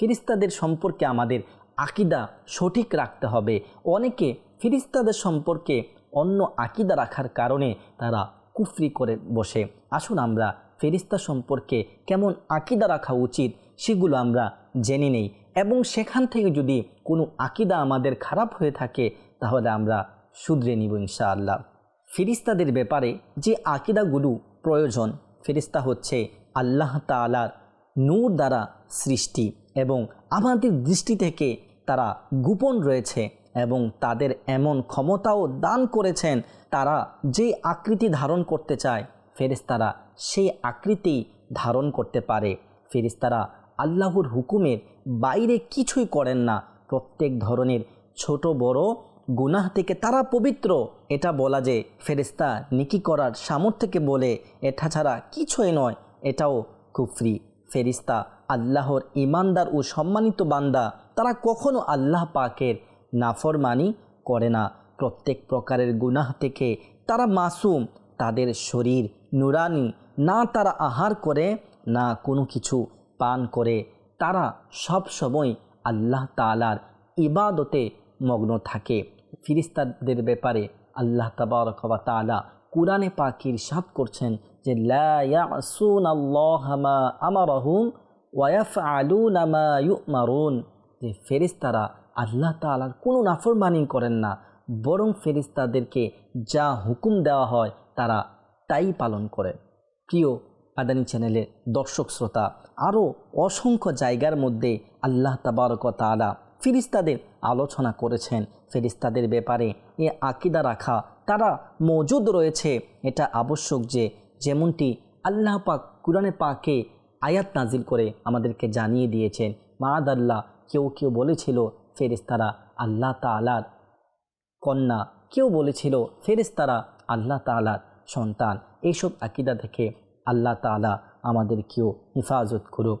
ফিরিস্তাদের সম্পর্কে আমাদের আকিদা সঠিক রাখতে হবে। অনেকে ফিরিস্তাদের সম্পর্কে অন্য আকিদা রাখার কারণে তারা কুফরি করে বসে। আসুন আমরা ফেরিস্তা সম্পর্কে কেমন আকিদা রাখা উচিত সেগুলো আমরা জেনে নেই। এবং সেখান থেকে যদি কোনো আকিদা আমাদের খারাপ হয়ে থাকে, তাহলে আমরা শুধরে নিব ইনশাআল্লাহ। ফিরিস্তাদের ব্যাপারে যে আকিদাগুলো প্রয়োজন, ফেরিস্তা হচ্ছে আল্লাহ তালার নূর দ্বারা সৃষ্টি এবং আমাদের দৃষ্টি থেকে তারা গোপন রয়েছে এবং তাদের এমন ক্ষমতাও দান করেছেন তারা যে আকৃতি ধারণ করতে চায় ফেরেস্তারা সেই আকৃতি ধারণ করতে পারে। ফেরেস্তারা আল্লাহর হুকুমের বাইরে কিছুই করেন না। প্রত্যেক ধরনের ছোট বড় গুনাহ থেকে তারা পবিত্র। এটা বলা যে ফেরেস্তা নিকি করার সামর্থ্যকে বলে, এটা ছাড়া কিছুই নয়, এটাও কুফরি। ফেরিস্তা, আল্লাহর ইমানদার ও সম্মানিত বান্দা, তারা কখনো আল্লাহ পাকের নাফরমানি করে না। প্রত্যেক প্রকারের গুনাহ থেকে তারা মাসুম, তাদের শরীর নুরানি, না তারা আহার করে, না কোনো কিছু পান করে। তারা সব সময় আল্লাহ তালার ইবাদতে মগ্ন থাকে। ফিরিস্তাদের ব্যাপারে আল্লাহ তাবারকবা তালা কুরআনে পাকির সাত করছেন যে আমারহুম ওয়াফ আলু নামা মারুন যে ফেরিস্তারা আল্লাহ তালার কোনো নাফরমানি করেন না, বরং ফেরিস্তাদেরকে যা হুকুম দেওয়া হয় তারা তাই পালন করেন প্রিয় আদানি চ্যানেলের দর্শক শ্রোতা, আরও অসংখ্য জায়গার মধ্যে আল্লাহ তাবারক তালা ফিরিস্তাদের আলোচনা করেছেন। ফেরিস্তাদের ব্যাপারে এ আকিদা রাখা, তারা মজুদ রয়েছে। এটা আবশ্যক যে যেমনটি আল্লাহ পাক কুরআনে পাকে আয়াত নাজিল করে আমাদেরকে জানিয়ে দিয়েছেন। মাদাল্লাহ কেউ কেউ বলেছিল ফেরিস্তারা আল্লাহ তালার কন্যা। কেউ বলেছিল ফেরেস্তারা আল্লাহ তালার সন্তান। এইসব আকিদা থেকে আল্লাহ তালা আমাদেরকেও হেফাজত করুক।